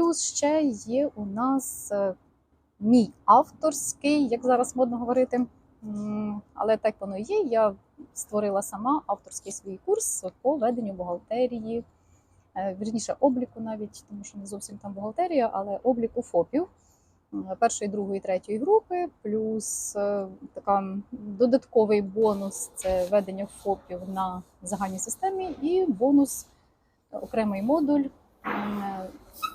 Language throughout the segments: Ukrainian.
Плюс ще є у нас е, мій авторський, як зараз модно говорити. Але так воно і є. Я створила сама авторський свій курс по веденню бухгалтерії, е, вірніше обліку навіть, тому що не зовсім там бухгалтерія, але обліку ФОПів першої, другої, третьої групи, плюс е, така додатковий бонус це ведення ФОПів на загальній системі, і бонус окремий модуль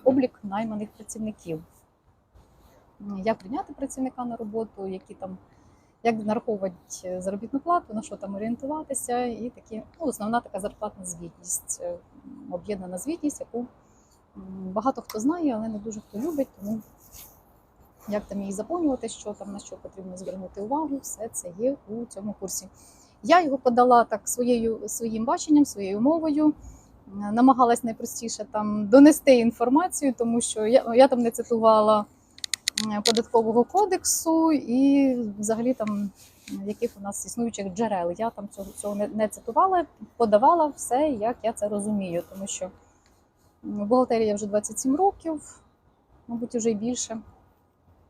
облік найманих працівників. Як прийняти працівника на роботу, які там як нараховувати заробітну плату, на що там орієнтуватися, і такі ну, основна така зарплатна звітність, е, об'єднана звітність, яку багато хто знає, але не дуже хто любить. Тому як там її заповнювати, що там на що потрібно звернути увагу, все це є у цьому курсі. Я його подала так своєю своїм баченням, своєю мовою. Е, Намагалась найпростіше там донести інформацію, тому що я, я там не цитувала податкового кодексу і взагалі там яких у нас існуючих джерел. Я там цього, цього не, не цитувала, подавала все, як я це розумію, тому що в бухгалтерії я вже 27 років, мабуть, вже й більше,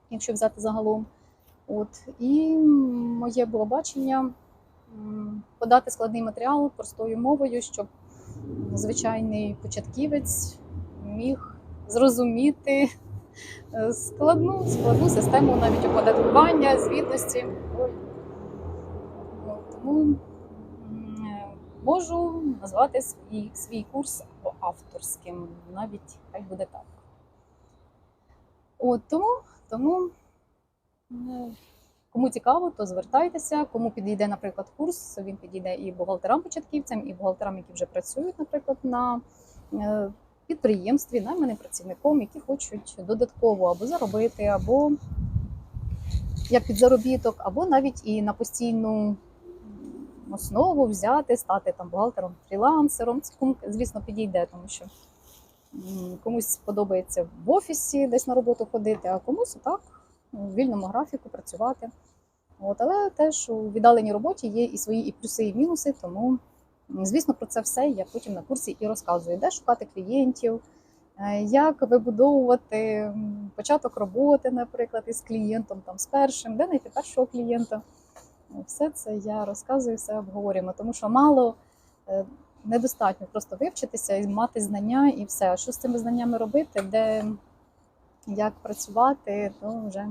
якщо взяти загалом. От і моє було бачення подати складний матеріал простою мовою, щоб звичайний початківець міг зрозуміти е, складну, складну систему навіть оподаткування, звітності. Тому можу назвати свій, свій курс авторським, навіть хай буде так. От тому, тому Кому цікаво, то звертайтеся. Кому підійде, наприклад, курс, він підійде і бухгалтерам-початківцям, і бухгалтерам, які вже працюють, наприклад, на е, підприємстві, найманим працівником, які хочуть додатково або заробити, або як під заробіток, або навіть і на постійну основу взяти, стати там бухгалтером, фрілансером. Це кому, звісно, підійде, тому що комусь подобається в офісі десь на роботу ходити, а комусь так в вільному графіку працювати. От, але теж у віддаленій роботі є і свої і плюси, і мінуси, тому, звісно, про це все я потім на курсі і розказую, де шукати клієнтів, е, як вибудовувати початок роботи, наприклад, із клієнтом, там, з першим, де знайти першого клієнта. Все це я розказую, все обговорюємо, тому що мало е, недостатньо просто вивчитися і мати знання і все. А що з цими знаннями робити, де як працювати, то вже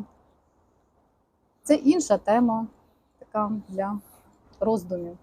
це інша тема, така для роздумів.